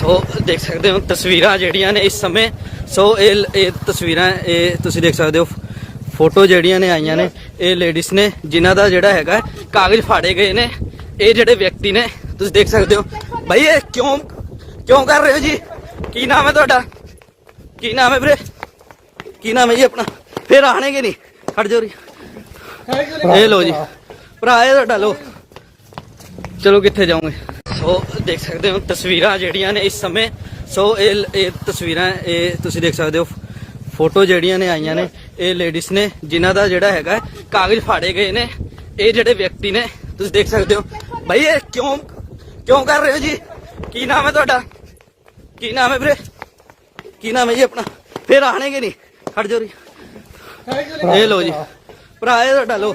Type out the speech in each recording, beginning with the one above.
ਸੋ ਦੇਖ ਸਕਦੇ ਹੋ ਤਸਵੀਰਾਂ ਜਿਹੜੀਆਂ ਨੇ ਇਸ ਸਮੇਂ। ਸੋ ਇਹ ਇਹ ਤਸਵੀਰਾਂ ਇਹ ਤੁਸੀਂ ਦੇਖ ਸਕਦੇ ਹੋ ਫੋਟੋ ਜਿਹੜੀਆਂ ਨੇ ਆਈਆਂ ਨੇ ਇਹ ਲੇਡੀਜ਼ ਨੇ ਜਿਨ੍ਹਾਂ ਦਾ ਜਿਹੜਾ ਹੈਗਾ ਕਾਗਜ਼ ਫਾੜੇ ਗਏ ਨੇ। ਇਹ ਜਿਹੜੇ ਵਿਅਕਤੀ ਨੇ ਤੁਸੀਂ ਦੇਖ ਸਕਦੇ ਹੋ। ਭਾਈ ਇਹ ਕਿਉਂ ਕਿਉਂ ਕਰ ਰਹੇ ਹੋ ਜੀ? ਕੀ ਨਾਮ ਹੈ ਤੁਹਾਡਾ? ਕੀ ਨਾਮ ਹੈ ਵੀਰੇ? ਕੀ ਨਾਮ ਹੈ ਜੀ ਆਪਣਾ? ਫਿਰ ਆਣਗੇ ਨਹੀਂ? ਖੜ ਜਾਓ ਜੀ। ਇਹ ਲੋ ਜੀ। ਭਰਾ ਇਹ ਤੁਹਾਡਾ ਲੋ ਚਲੋ ਕਿੱਥੇ ਜਾਓਗੇ? ਸੋ ਦੇਖ ਸਕਦੇ ਹੋ ਤਸਵੀਰਾਂ ਜਿਹੜੀਆਂ ਨੇ ਇਸ ਸਮੇਂ। ਸੋ ਇਹ ਇਹ ਤਸਵੀਰਾਂ ਇਹ ਤੁਸੀਂ ਦੇਖ ਸਕਦੇ ਹੋ ਫੋਟੋ ਜਿਹੜੀਆਂ ਨੇ ਆਈਆਂ ਨੇ ਇਹ ਲੇਡੀਜ਼ ਨੇ ਜਿਨ੍ਹਾਂ ਦਾ ਜਿਹੜਾ ਹੈਗਾ ਕਾਗਜ਼ ਫਾੜੇ ਗਏ ਨੇ। ਇਹ ਜਿਹੜੇ ਵਿਅਕਤੀ ਨੇ ਤੁਸੀਂ ਦੇਖ ਸਕਦੇ ਹੋ। ਭਾਈ ਇਹ ਕਿਉਂ ਕਿਉਂ ਕਰ ਰਹੇ ਹੋ ਜੀ? ਕੀ ਨਾਮ ਹੈ ਤੁਹਾਡਾ? ਕੀ ਨਾਮ ਹੈ ਵੀਰੇ? ਕੀ ਨਾਮ ਹੈ ਜੀ ਆਪਣਾ? ਫਿਰ ਆਣਗੇ ਨਹੀਂ। ਖੜ ਜਾਓ ਜੀ। ਇਹ ਲੋ ਜੀ। ਭਰਾ ਇਹ ਤੁਹਾਡਾ ਲੋ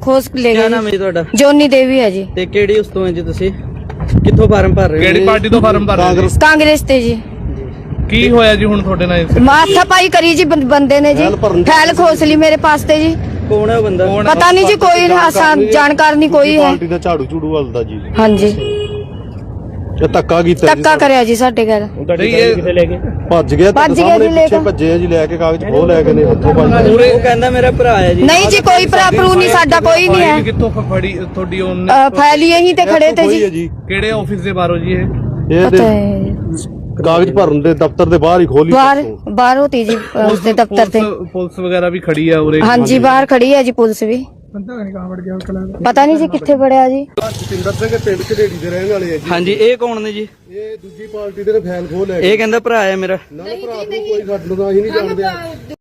ਖੋਸ ਲੈ ਕੀ ਨਾਮ ਹੈ ਤੁਹਾਡਾ? ਜੋਨੀ ਦੇਵੀ ਹੈ ਜੀ। ਤੇ ਕਿਹੜੀ ਉਸ ਤੋਂ ਹੈ ਜੀ ਤੁਸੀਂ? ਕਿੱਥੋਂ ਫਾਰਮ ਭਰ ਰਹੇ ਕਿਹੜੀ ਪਾਰਟੀ ਤੋਂ ਫਾਰਮ ਭਰ ਰਹੇ ਕਾਂਗਰਸ। ਤੇ ਜੀ। ਕੀ ਹੋਇਆ ਜੀ ਹੁਣ ਤੁਹਾਡੇ ਨਾਲ ਇਸ- ਮਾਥਾ ਪਾਈ ਕਰੀ ਜੀ ਬੰਦੇ ਨੇ ਜੀ। ਫੈਲ ਖੋਸ ਲਈ ਮੇਰੇ ਪਾਸ ਤੇ ਜੀ। ਕੌਣ ਹੈ ਉਹ ਬੰਦਾ? ਪਤਾ ਨਹੀਂ ਜੀ ਕੋਈ ਆਸਾਨ ਜਾਣਕਾਰ ਨਹੀਂ ਕੋਈ ਹੈ। ਪਾਰਟੀ ਦਾ ਝਾੜੂ ਝੂੜੂ ਹਲਦਾ ਜੀ। ਹਾਂਜੀ। ਇਹ ਧੱਕਾ ਕੀਤਾ ਜੀ ਧੱਕਾ ਕਰਿਆ ਜੀ ਸਾਡੇ ਘਰ। ਤੁਹਾਡੀ ਗੱਲ ਕਿੱਥੇ ਲੈ ਗਏ? ਭੱਜ ਗਿਆ ਭੱਜ ਗਿਆ ਜੀ ਭੱਜੇ ਆ ਜੀ ਲੈ ਕੇ ਕਾਗਜ਼ ਖੋਹ ਲੈ ਕੇ ਨੇ ਉੱਥੋਂ ਭੱਜ ਗਏ। ਉਹ ਕਹਿੰਦਾ ਮੇਰਾ ਭਰਾ ਹੈ ਜੀ। ਨਹੀਂ ਜੀ ਕੋਈ ਭਰਾ ਭਰੂ ਨਹੀਂ ਸਾਡਾ ਕੋਈ ਨਹੀਂ ਹੈ। ਕਿੱਥੋਂ ਫੜੀ ਤੁਹਾਡੀ ਉਹਨੇ ਫੈਲੀ ਇਹੀ ਤੇ ਖੜੇ ਤੇ ਜੀ। ਕਿਹੜੇ ਆਫਿਸ ਦੇ ਬਾਹਰੋਂ ਜੀ ਇਹ? ਇਹ ਤੇ ਕਾਗਜ਼ ਭਰਨ ਦੇ ਦਫ਼ਤਰ ਦੇ ਬਾਹਰ ਹੀ ਖੋਲੀ ਬਾਹਰ ਬਾਹਰ ਹੋਤੀ ਜੀ ਉਸ ਦੇ ਦਫ਼ਤਰ ਤੇ। ਪੁਲਿਸ ਵਗੈਰਾ ਵੀ ਖੜੀ ਆ ਉਰੇ? ਹਾਂਜੀ ਬਾਹਰ ਖੜੀ ਆ ਜੀ ਪੁਲਿਸ ਵੀ। ਪਤਾ ਨਹੀਂ ਜੀ ਕਿੱਥੇ ਵੜਿਆ ਜੀ। ਜਤਿੰਦਰ ਸਿੰਘ ਪਿੰਡ ਘੜੇੜੀ ਦੇ ਰਹਿਣ ਵਾਲੇ ਆ ਜੀ। ਹਾਂਜੀ ਇਹ ਕੌਣ ਨੇ ਜੀ? ਇਹ ਦੂਜੀ ਪਾਰਟੀ ਦੇ ਨੇ ਖੋਲ ਲੈ ਇਹ ਕਹਿੰਦਾ ਭਰਾ ਹੈ ਮੇਰਾ। ਨਾ ਭਰਾ ਕੋਈ ਸਾਡੇ ਨੂੰ ਤਾਂ ਨਹੀਂ ਜਾਣਦੇ।